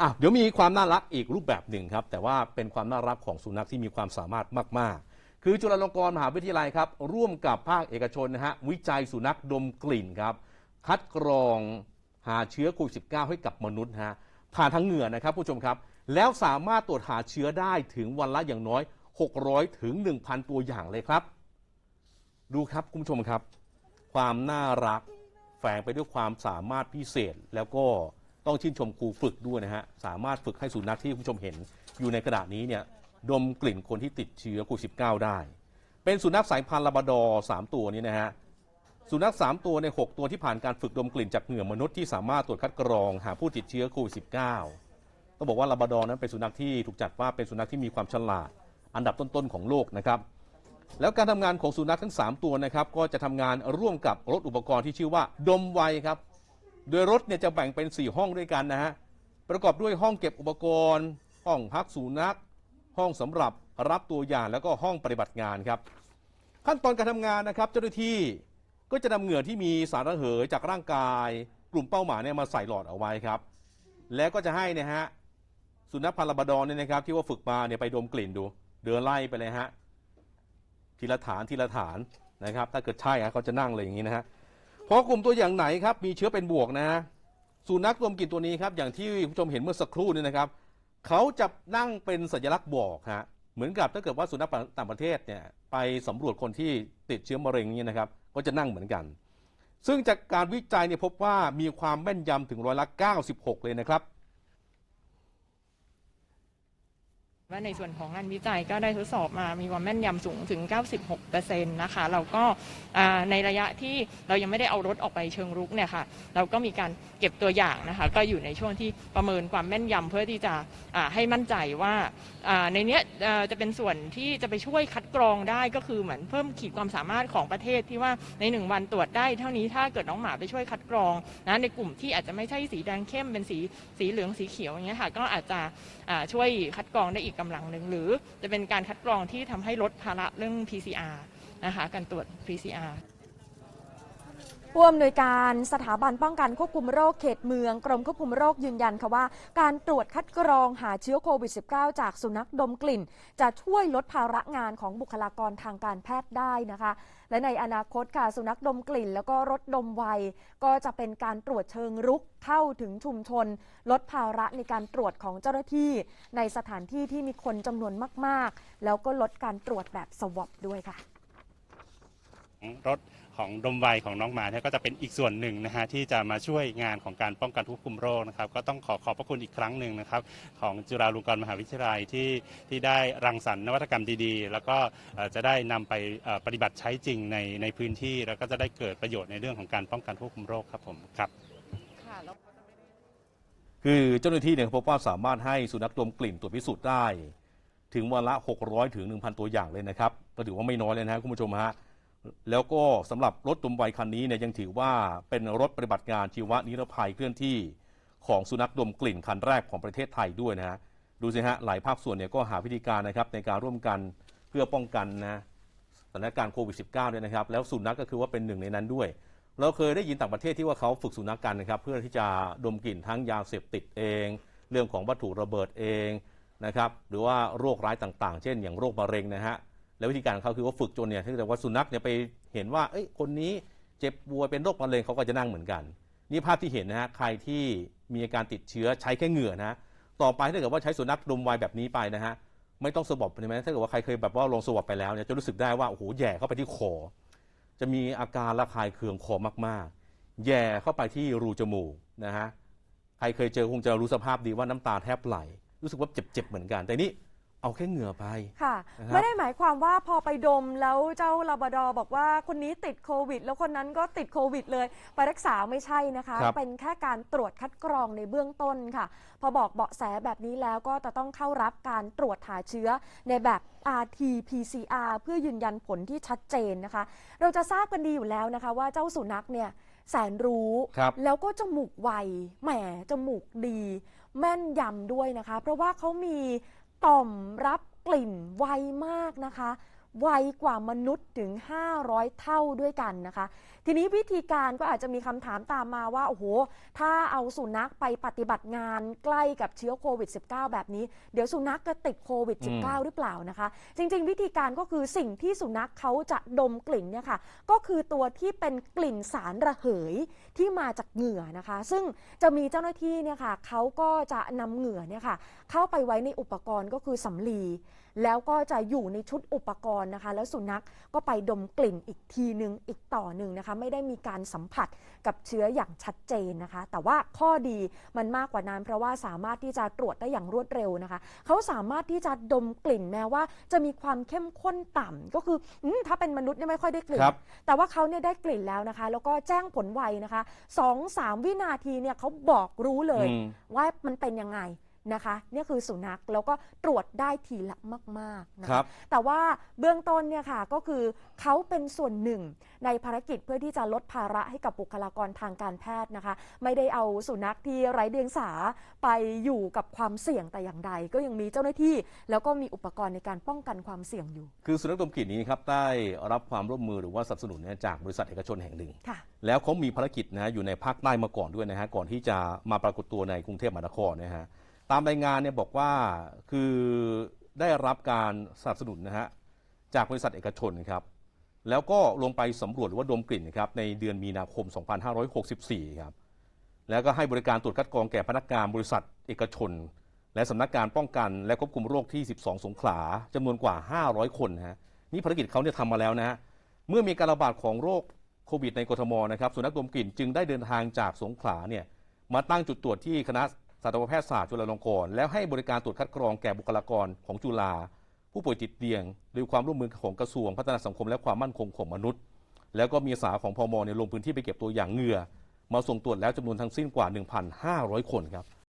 อะเดี๋ยวมีความน่ารักอีกรูปแบบหนึ่งครับ แต่ว่าเป็นความน่ารักของสุนัขที่มีความสามารถมาก ๆ คือจุฬาลงกรณ์มหาวิทยาลัยครับ ร่วมกับภาคเอกชนนะฮะวิจัยสุนัขดมกลิ่นครับ คัดกรองหาเชื้อโควิด -19 ให้กับมนุษย์ฮะผ่านทางเหงื่อนะครับผู้ชมครับ แล้วสามารถตรวจหาเชื้อได้ถึงวันละอย่างน้อย 600 ถึง 1,000 ตัวอย่างเลยครับ ดูครับคุณผู้ชมครับ ความน่ารักแฝงไปด้วยความสามารถพิเศษแล้วก็ ต้องชื่นชมครูฝึกด้วยนะฮะ สามารถฝึกให้สุนัขที่คุณผู้ชมเห็น อยู่ในกระดาษนี้เนี่ยดมกลิ่นคนที่ติดเชื้อโควิด -19 ได้ เป็นสุนัขสายพันธุ์ลาบราดอร์3ตัวนี้นะฮะ สุนัข 3 ตัวใน 6 ตัวที่ผ่านการฝึกดมกลิ่นจากเหงื่อมนุษย์ที่สามารถตรวจคัดกรองหาผู้ติดเชื้อโควิด -19 ต้องบอกว่าลาบราดอร์นั้นเป็นสุนัขที่ถูกจัดว่าเป็นสุนัขที่มีความฉลาด อันดับต้นๆของโลกนะครับ แล้วการทำงานของสุนัขทั้ง 3 ตัวนะครับก็จะทำงานร่วมกับรถอุปกรณ์ที่ชื่อว่าดมไวครับ โดยรถเนี่ยจะแบ่งเป็น 4 ห้องด้วยกันนะฮะ ประกอบด้วยห้องเก็บอุปกรณ์ ห้องพักสุนัข ห้องสำหรับรับตัวอย่างแล้วก็ห้องปฏิบัติงานครับ ขั้นตอนการทำงานนะครับ เจ้าหน้าที่ก็จะนำเหงื่อที่มีสารระเหยจากร่างกาย กลุ่มเป้าหมายเนี่ยมาใส่หลอดเอาไว้ครับ แล้วก็จะให้เนะฮะสุนัขพันธุ์ลาบดอร์เนี่ยนะครับ ที่ว่าฝึกมาเนี่ยไปดมกลิ่นดู เดินไล่ไปเลยฮะทีละฐานทีละฐานนะครับ ถ้าเกิดใช่ฮะเขาจะนั่งเลยอย่างนี้นะฮะ เพราะกลุ่มตัวอย่างไหนครับมีเชื้อเป็นบวกนะฮะสุนัขดมกลิ่นตัวนี้ครับอย่างที่คุณผู้ชมเห็นเมื่อสักครู่นี้นะครับเขาจะนั่งเป็นสัญลักษณ์บอกฮะเหมือนกับถ้าเกิดว่าสุนัขต่างประเทศเนี่ยไปสำรวจคนที่ติดเชื้อมะเร็งนี่นะครับ ก็จะนั่งเหมือนกัน ซึ่งจากการวิจัยเนี่ยพบว่ามีความแม่นยำถึงร้อยละ96 เลยนะครับ ว่าในส่วนของงานวิจัยก็ได้ทดสอบมามีความแม่นยำสูงถึง 96%นะคะแล้วก็ในระยะที่เรายังไม่ได้เอารถออกไปเชิงรุกเนี่ยค่ะเราก็มีการเก็บตัวอย่างนะคะก็อยู่ในช่วงที่ประเมินความแม่นยำเพื่อที่จะให้มั่นใจว่าในเนี้ยจะเป็นส่วนที่จะไปช่วยคัดกรองได้ก็คือเหมือนเพิ่มขีดความสามารถของประเทศที่ว่าในหนึ่งวันตรวจได้เท่านี้ถ้าเกิดน้องหมาไปช่วยคัดกรองนะในกลุ่มที่อาจจะไม่ใช่สีแดงเข้มเป็นสีสีเหลืองสีเขียวอย่างเงี้ยค่ะก็อาจจะช่วยคัดกรองได้อีกกำลังหนึ่งหรือจะเป็นการคัดกรองที่ทำให้ลดภาระเรื่อง PCR นะคะการตรวจ PCR ผู้อำนวยการสถาบันป้องกันควบคุมโรคเขตเมือง กรมควบคุมโรคยืนยันค่ะว่า การตรวจคัดกรองหาเชื้อโควิด -19 จากสุนัขดมกลิ่น จะช่วยลดภาระงานของบุคลากรทางการแพทย์ได้นะคะ และในอนาคตค่ะสุนัขดมกลิ่น แล้วก็รถดมไวก็จะเป็นการตรวจเชิงรุกเข้าถึงชุมชน ลดภาระในการตรวจของเจ้าหน้าที่ ในสถานที่ที่มีคนจำนวนมาก ๆ แล้วก็ลดการตรวจแบบสวอปด้วยค่ะ รถของดมไวของน้องหมาเนี่ยก็จะเป็นอีกส่วนหนึ่งนะฮะที่จะมาช่วยงานของการป้องกันควบคุมโรคนะครับ ก็ต้องขอขอบพระคุณอีกครั้งหนึ่งนะครับ ของจุฬาลงกรณ์มหาวิทยาลัยที่ที่ได้รังสรรค์นวัตกรรมดีๆ แล้วก็จะได้นำไปปฏิบัติใช้จริงในในพื้นที่ แล้วก็จะได้เกิดประโยชน์ในเรื่องของการป้องกันควบคุมโรคครับผมครับคือเจ้าหน้าที่เนี่ยพบว่าสามารถให้สุนัขดมกลิ่นตรวจพิสูจน์ได้ ถึงวันละ 600ถึง1,000 ตัวอย่างเลยนะครับก็ถือว่าไม่น้อยเลยนะครับคุณผู้ชมฮะ แล้วก็สำหรับรถดมไวคันนี้เนี่ยยังถือว่าเป็นรถปฏิบัติงานชีวนิรภัยเคลื่อนที่ของสุนัขดมกลิ่นคันแรกของประเทศไทยด้วยนะฮะดูสิฮะหลายภาคส่วนเนี่ยก็หาวิธีการนะครับในการร่วมกันเพื่อป้องกันนะสถานการณ์โควิด -19 ด้วยนะครับ แล้วสุนัขก็คือว่าเป็นหนึ่งในนั้นด้วย เราเคยได้ยินต่างประเทศที่ว่าเขาฝึกสุนัขกันนะครับ เพื่อที่จะดมกลิ่นทั้งยาเสพติดเอง เรื่องของวัตถุระเบิดเองนะครับหรือว่าโรคร้ายต่างๆ เช่น อย่างโรคมะเร็งนะฮะ แล้ววิธีการของเขาคือว่าฝึกจนเนี่ยถ้าเกิดว่าสุนัขเนี่ยไปเห็นว่าเอ้ยคนนี้เจ็บป่วยเป็นโรคมะเร็งเขาก็จะนั่งเหมือนกัน นี่ภาพที่เห็นนะฮะใครที่มีอาการติดเชื้อใช้แค่เหงื่อนะต่อไปถ้าเกิดว่าใช้สุนัขดมไวแบบนี้ไปนะฮะไม่ต้องสวอปใช่ไหมถ้าเกิดว่าใครเคยแบบว่าลองสวอปไปแล้วเนี่ยจะรู้สึกได้ว่าโอ้โหแย่เข้าไปที่คอจะมีอาการระคายเคืองคอมากๆ แย่เข้าไปที่รูจมูกนะฮะใครเคยเจอคงจะรู้สภาพดีว่าน้ำตาแทบไหล รู้สึกว่าเจ็บๆเหมือนกันแต่นี่ เอาแค่เหงื่อไป ค่ะ นะครับ ไม่ได้หมายความว่าพอไปดมแล้วเจ้าลาบราดอร์บอกว่าคนนี้ติดโควิด แล้วคนนั้นก็ติดโควิดเลย ไปรักษาไม่ใช่นะคะ ครับ เป็นแค่การตรวจคัดกรองในเบื้องต้นค่ะ พอบอกเบาะแสแบบนี้แล้วก็จะต้องเข้ารับการตรวจหาเชื้อในแบบ RT-PCR เพื่อยืนยันผลที่ชัดเจนนะคะ เราจะทราบกันดีอยู่แล้วนะคะ ว่าเจ้าสุนัขเนี่ยแสนรู้ ครับ แล้วก็จมูกไวแหมจมูกดี แม่นยำด้วยนะคะ เพราะว่าเขามี ต่อมรับกลิ่นไวมากนะคะ ไวกว่ามนุษย์ถึง 500 เท่าด้วยกันนะคะ ทีนี้วิธีการก็อาจจะมีคำถามตามมาว่า โอ้โห ถ้าเอาสุนัขไปปฏิบัติงานใกล้กับเชื้อโควิด -19 แบบนี้ เดี๋ยวสุนัขจะติดโควิดอืม -19 หรือเปล่านะคะ จริง ๆ วิธีการก็คือสิ่งที่สุนัขเขาจะดมกลิ่นเนี่ยค่ะ ก็คือตัวที่เป็นกลิ่นสารระเหยที่มาจากเหงื่อนะคะ ซึ่งจะมีเจ้าหน้าที่เนี่ยค่ะเขาก็จะนำเหงื่อเนี่ยค่ะเข้าไปไว้ในอุปกรณ์ก็คือสำลีแล้วก็จะอยู่ในชุดอุปกรณ์นะคะ แล้วสุนัขก็ไปดมกลิ่นอีกทีหนึ่งอีกต่อหนึ่งนะคะ ไม่ได้มีการสัมผัสกับเชื้ออย่างชัดเจนนะคะ แต่ว่าข้อดีมันมากกว่านั้นเพราะว่าสามารถที่จะตรวจได้อย่างรวดเร็วนะคะ เขาสามารถที่จะดมกลิ่นแม้ว่า จะมีความเข้มข้นต่ำก็คืออมถ้าเป็นมนุษย์เนี่ยไม่ค่อยได้กลิ่นครับแต่ว่าเขาเนี่ยได้กลิ่นแล้วนะคะ แล้วก็แจ้งผลไวนะคะสองสามวินาทีเนี่ยเขาบอกรู้เลยอืมว่ามันเป็นยังไง นะคะเนี่ยคือสุนัขแล้วก็ตรวจได้ทีละมากๆนะครัคะบแต่ว่าเบื้องต้นเนี่ยค่ะก็คือเขาเป็นส่วนหนึ่งในภารกิจเพื่อที่จะลดภาระให้กับบุคลากรทางการแพทย์นะคะ ไม่ได้เอาสุนัขที่ไร้เดียงสาไปอยู่กับความเสี่ยงแต่อย่างใด ก็ยังมีเจ้าหน้าที่ แล้วก็มีอุปกรณ์ในการป้องกันความเสี่ยงอยู่ คือสุนัขดมกลิ่นนี้ครับได้รับความร่วมมือหรือว่าสนับสนุนเนี่ยจากบริษัทเอกชนแห่งหนึ่งค่ะแล้วเขามีภารกิจนะฮะอยู่ในภาคใต้มาก่อนด้วยนะฮะก่อนที่จะมาปรากฏตัวในกรุงเทพมหานครนะฮะ ตามรายงานเนี่ยบอกว่าคือได้รับการสนับสนุนนะฮะจากบริษัทเอกชนครับ แล้วก็ลงไปสำรวจหรือว่าดมกลิ่นนะครับในเดือนมีนาคม 2564 ครับ แล้วก็ให้บริการตรวจคัดกรองแก่พนักงานบริษัทเอกชน และสำนักงานป้องกันและควบคุมโรคที่ 12 สงขลาจำนวนกว่า 500 คนนะฮะนี่ภารกิจเขาเนี่ยทำมาแล้วนะฮะเมื่อมีการระบาดของโรคโควิดในกทมนะครับสุนัขดมกลิ่นจึงได้เดินทางจากสงขลาเนี่ยมาตั้งจุดตรวจที่คณะ สัตวแพทยศาสตร์จุฬาลงกรณ์แล้วให้บริการตรวจคัดกรองแก่บุคลากรของจุฬาผู้ป่วยติดเตียงโดยความร่วมมือของกระทรวงพัฒนาสังคมและความมั่นคงของมนุษย์ แล้วก็มีสาของพมเนี่ยลงพื้นที่ไปเก็บตัวอย่างเหงื่อ มาส่งตรวจแล้วจำนวนทั้งสิ้นกว่า 1,500 คนครับ